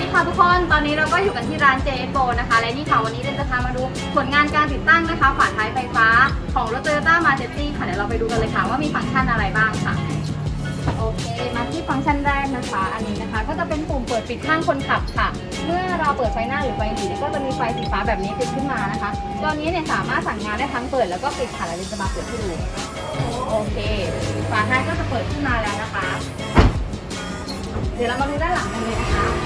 ดีค่ะทุกคน ตอนนี้เราก็อยู่กันที่ร้าน j โ o นะคะ และนี่ค่ะวันนี้เราจะพามาดูผลงานการติดตั้งนะคะฝาท้ายไฟฟ้าของรถ Toyota m a j e t i ค่ะ เดี๋ยวเราไปดูกันเลยค่ะว่ามีฟังก์ชันอะไรบ้างค่ะ โอเค มาที่ฟังก์ชันแรกนะคะ อันนี้นะคะ ก็จะเป็นปุ่มเปิดปิดข้างคนขับค่ะ เมื่อเราเปิดไฟหน้าหรือไฟหลีก็จะมีไฟสีฟ้าแบบนี้ติดขึ้นมานะคะตัวนี้เนี่ยสามารถสั่งงานได้ทั้งเปิดแล้วก็ปิดค่ะแล้วเราจะมาเปิดให้ดูโอเค ฝาท้ายก็จะเปิดขึ้นมาแล้วนะคะ เดี๋ยวเรามาดูด้านหลังกันเลยนะคะ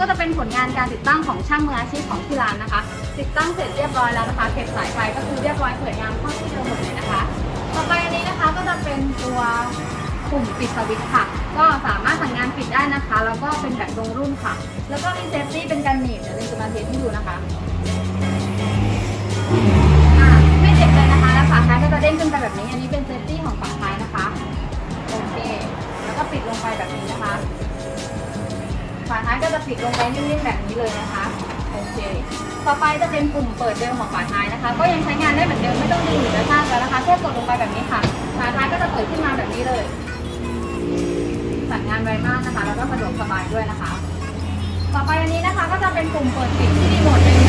ก็จะเป็นผลงานการติดตั้งของช่างมืออาชีพของที่ร้านนะคะ ติดตั้งเสร็จเรียบร้อยแล้วนะคะเก็บสายไฟก็คือเรียบร้อยสวยงามเข้าที่เดิมหมดเลยนะคะต่อไปอันนี้นะคะก็จะเป็นตัวปุ่มปิดสวิตช์ค่ะ ก็สามารถสั่งงานปิดได้นะคะ แล้วก็เป็นแบบตรงรุ่นค่ะ แล้วก็มีเซฟตี้เป็นการหนีบเดี๋ยวเราจะมาเทสให้ดูนะคะไม่เจ็บเลยนะคะแล้วฝาท้ายก็จะเด้งขึ้นไปแบบนี้ อันนี้เป็นเซฟตี้ของฝาท้ายนะคะ โอเค แล้วก็ปิดลงไปแบบนี้นะคะ ฝาท้ายก็จะปิดลงไปนิ่มๆแบบนี้เลยนะคะโอเคต่อไปจะเป็นปุ่มเปิดเดิมของฝาท้ายนะคะ ก็ยังใช้งานได้เหมือนเดิมไม่ต้องดึงหรือกระชากแล้วนะคะแค่กดลงไปแบบนี้ค่ะฝาท้ายก็จะเปิดขึ้นมาแบบนี้เลยสั่งงานไวมากนะคะ แล้วก็สะดวกสบายด้วยนะคะ ต่อไปอันนี้นะคะก็จะเป็นปุ่มเปิดปิดที่รีโมทเลย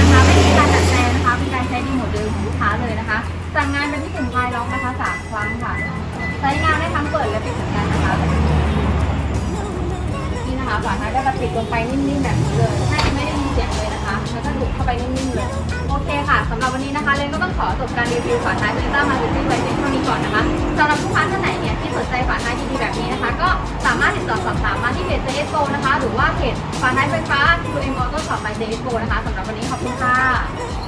นี่นะคะฝาท้ายก็จะปิดลงไปนิ่มๆแบบนี้เลยแทบไม่ได้ยินเสียงเลยนะคะแล้วก็ดูดเข้าไปนิ่มๆเลยโอเคค่ะสำหรับวันนี้นะคะเรนก็ต้องขอจบการรีวิวฝาท้าย Toyota m a r u t i ไว้เพียงเท่านี้ก่อนนะคะสำหรับลูกค้าท่านไหนเนี่ยที่สนใจฝาท้ายดีๆแบบนี้นะคะ ก็สามารถติดต่อสอบถามมาที่เพจ JS Go นะคะ หรือว่าเพจฝาท้ายไฟฟ้า QM Auto Shop by JS Go นะคะสำหรับวันนี้ขอบคุณค่ะ